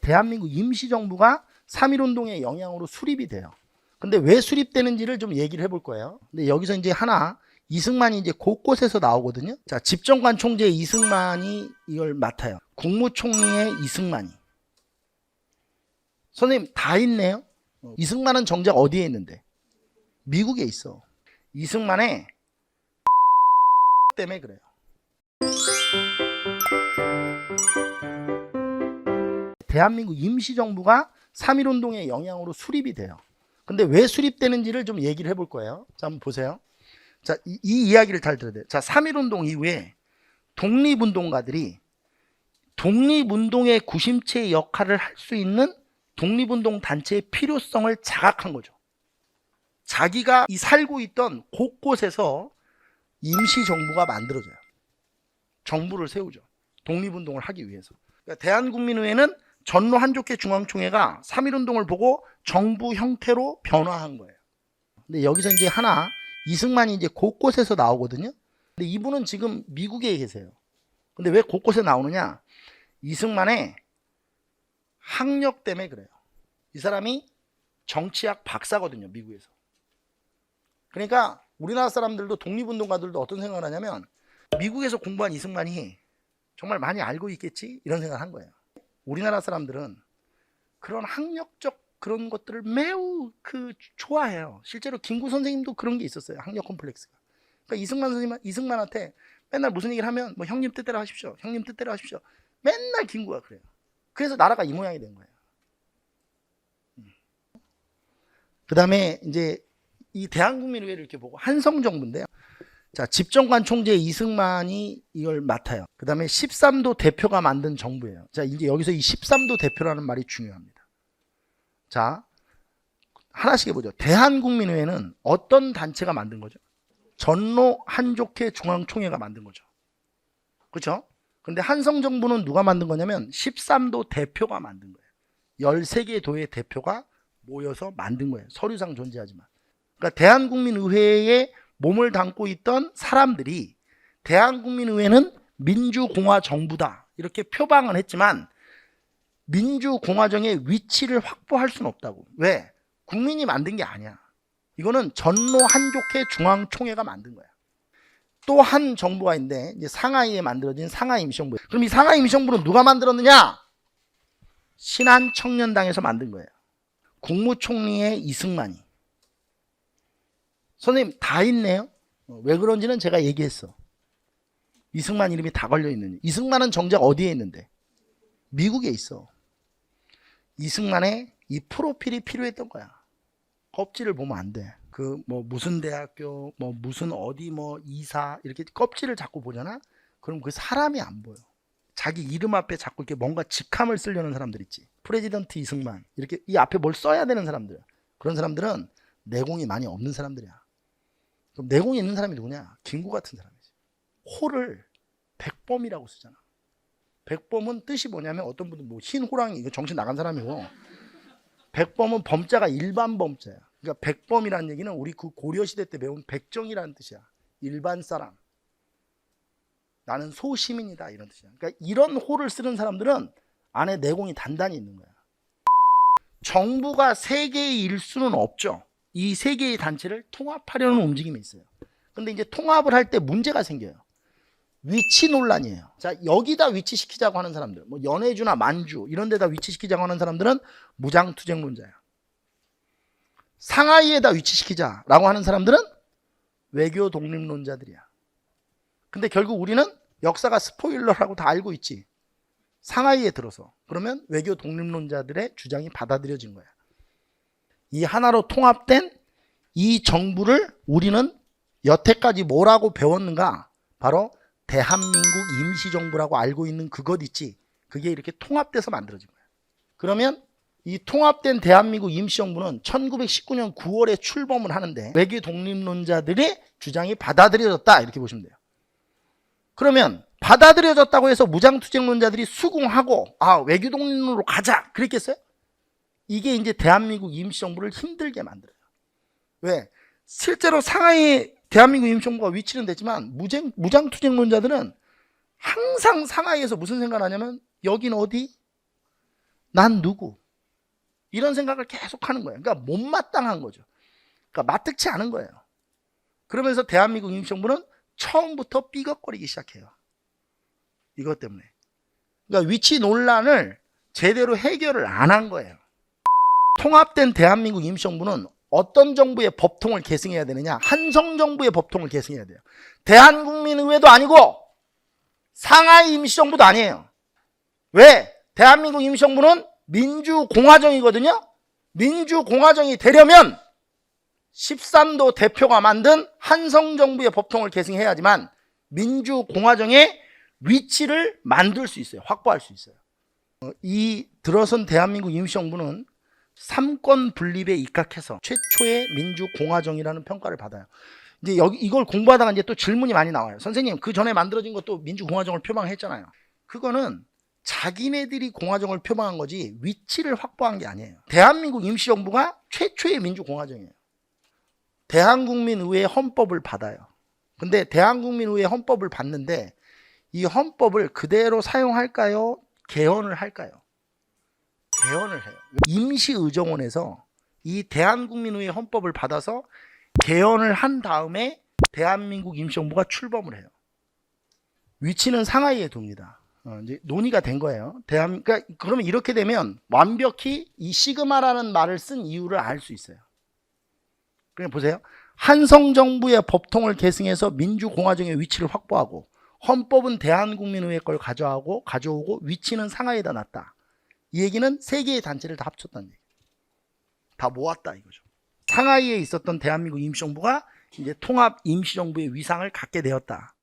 대한민국 임시정부가 3.1운동의 영향으로 수립이 돼요. 근데 왜 수립되는지를 좀 얘기를 해볼 거예요. 근데 여기서 이제 하나, 이승만이 이제 곳곳에서 나오거든요. 자, 집정관 총재 이승만이 이걸 맡아요. 국무총리의 이승만이. 선생님, 다 있네요? 어, 이승만은 정작 어디에 있는데? 미국에 있어. 이승만의 때문에 그래요. 대한민국 임시정부가 3.1운동의 영향으로 수립이 돼요. 근데 왜 수립되는지를 좀 얘기를 해볼 거예요. 자, 한번 보세요. 자, 이, 이 이야기를 잘 들어야 돼요. 자, 3.1운동 이후에 독립운동가들이 독립운동의 구심체 역할을 할 수 있는 독립운동 단체의 필요성을 자각한 거죠. 자기가 이 살고 있던 곳곳에서 임시정부가 만들어져요. 정부를 세우죠. 독립운동을 하기 위해서. 그러니까 대한국민의회는 전로 한족회 중앙총회가 3.1운동을 보고 정부 형태로 변화한 거예요. 근데 여기서 이제 하나, 이승만이 이제 곳곳에서 나오거든요. 근데 이분은 지금 미국에 계세요. 근데 왜 곳곳에 나오느냐? 이승만의 학력 때문에 그래요. 이 사람이 정치학 박사거든요, 미국에서. 그러니까 우리나라 사람들도 독립운동가들도 어떤 생각을 하냐면 미국에서 공부한 이승만이 정말 많이 알고 있겠지? 이런 생각을 한 거예요. 우리나라 사람들은 그런 학력적 그런 것들을 매우 그 좋아해요. 실제로 김구 선생님도 그런 게 있었어요. 학력 콤플렉스가. 그러니까 이승만 선생님 이승만한테 맨날 무슨 얘기를 하면 뭐 형님 뜻대로 하십시오. 형님 뜻대로 하십시오. 맨날 김구가 그래요. 그래서 나라가 이 모양이 된 거예요. 그 다음에 이제 이 대한국민의회를 이렇게 보고 한성 정부인데요. 자, 집정관 총재 이승만이 이걸 맡아요. 그 다음에 13도 대표가 만든 정부예요. 자, 이제 여기서 이 13도 대표라는 말이 중요합니다. 자, 하나씩 해보죠. 대한국민의회는 어떤 단체가 만든 거죠? 전로 한족회 중앙총회가 만든 거죠. 그렇죠? 근데 한성정부는 누가 만든 거냐면 13도 대표가 만든 거예요. 13개 도의 대표가 모여서 만든 거예요. 서류상 존재하지만. 그러니까 대한국민의회에 몸을 담고 있던 사람들이 대한국민의회는 민주공화 정부다. 이렇게 표방을 했지만 민주공화정의 위치를 확보할 수는 없다고. 왜? 국민이 만든 게 아니야. 이거는 전로 한족회 중앙총회가 만든 거야. 또 한 정부가 있는데 이제 상하이에 만들어진 상하이 임시정부. 그럼 이 상하이 임시정부는 누가 만들었느냐? 신한 청년당에서 만든 거예요. 국무총리의 이승만이. 선생님 다 있네요. 어, 왜 그런지는 제가 얘기했어. 이승만 이름이 다 걸려 있는. 이승만은 정작 어디에 있는데? 미국에 있어. 이승만의 이 프로필이 필요했던 거야. 껍질을 보면 안 돼. 그 뭐 무슨 대학교, 뭐 무슨 어디 뭐 이사 이렇게 껍질을 자꾸 보잖아. 그럼 그 사람이 안 보여. 자기 이름 앞에 자꾸 이렇게 뭔가 직함을 쓰려는 사람들 있지. 프레지던트 이승만 이렇게 이 앞에 뭘 써야 되는 사람들. 그런 사람들은 내공이 많이 없는 사람들이야. 그럼 내공이 있는 사람이 누구냐? 김구 같은 사람이지. 호를 백범이라고 쓰잖아. 백범은 뜻이 뭐냐면 어떤 분은 뭐 흰 호랑이 이거 정신 나간 사람이고 백범은 범자가 일반 범자야. 그러니까 백범이라는 얘기는 우리 그 고려 시대 때 배운 백정이라는 뜻이야. 일반 사람. 나는 소시민이다 이런 뜻이야. 그러니까 이런 호를 쓰는 사람들은 안에 내공이 단단히 있는 거야. 정부가 세 개의 일수는 없죠. 이 세 개의 단체를 통합하려는 움직임이 있어요. 근데 이제 통합을 할 때 문제가 생겨요. 위치 논란이에요. 자, 여기다 위치시키자고 하는 사람들, 뭐 연해주나 만주 이런 데다 위치시키자고 하는 사람들은 무장투쟁론자야. 상하이에다 위치시키자라고 하는 사람들은 외교 독립론자들이야. 근데 결국 우리는 역사가 스포일러라고 다 알고 있지. 상하이에 들어서 그러면 외교 독립론자들의 주장이 받아들여진 거야. 이 하나로 통합된 이 정부를 우리는 여태까지 뭐라고 배웠는가? 바로 대한민국 임시정부라고 알고 있는 그것 있지. 그게 이렇게 통합돼서 만들어진 거야. 그러면 이 통합된 대한민국 임시정부는 1919년 9월에 출범을 하는데 외교 독립론자들의 주장이 받아들여졌다. 이렇게 보시면 돼요. 그러면 받아들여졌다고 해서 무장투쟁론자들이 수긍하고 아 외교 독립론으로 가자 그랬겠어요? 이게 이제 대한민국 임시정부를 힘들게 만들어요. 왜? 실제로 상하이 대한민국 임시정부가 위치는 됐지만 무장, 무장투쟁론자들은 항상 상하이에서 무슨 생각을 하냐면 여긴 어디? 난 누구? 이런 생각을 계속 하는 거예요. 그러니까 못마땅한 거죠. 그러니까 마뜩치 않은 거예요. 그러면서 대한민국 임시정부는 처음부터 삐걱거리기 시작해요. 이것 때문에. 그러니까 위치 논란을 제대로 해결을 안 한 거예요. 통합된 대한민국 임시정부는 어떤 정부의 법통을 계승해야 되느냐? 한성 정부의 법통을 계승해야 돼요. 대한국민의회도 아니고 상하이 임시정부도 아니에요. 왜? 대한민국 임시정부는 민주공화정이거든요. 민주공화정이 되려면 13도 대표가 만든 한성 정부의 법통을 계승해야지만 민주공화정의 위치를 만들 수 있어요. 확보할 수 있어요. 어, 이 들어선 대한민국 임시정부는 삼권 분립에 입각해서 최초의 민주공화정이라는 평가를 받아요. 이제 여기 이걸 공부하다가 이제 또 질문이 많이 나와요. 선생님, 그 전에 만들어진 것도 민주공화정을 표방했잖아요. 그거는 자기네들이 공화정을 표방한 거지 위치를 확보한 게 아니에요. 대한민국 임시정부가 최초의 민주공화정이에요. 대한국민의회 헌법을 받아요. 근데 대한국민의회 헌법을 받는데 이 헌법을 그대로 사용할까요? 개헌을 할까요? 개헌을 해요. 임시 의정원에서 이 대한국민의회 헌법을 받아서 개헌을 한 다음에 대한민국 임시정부가 출범을 해요. 위치는 상하이에 둡니다. 어, 이제 논의가 된 거예요. 대한, 그러니까 그러면 이렇게 되면 완벽히 이 시그마라는 말을 쓴 이유를 알 수 있어요. 그냥 보세요. 한성 정부의 법통을 계승해서 민주공화정의 위치를 확보하고 헌법은 대한국민의회 걸 가져가고 가져오고 위치는 상하이에다 놨다. 이 얘기는 세 개의 단체를 다 합쳤다는 얘기. 다 모았다 이거죠. 상하이에 있었던 대한민국 임시정부가 이제 통합 임시정부의 위상을 갖게 되었다.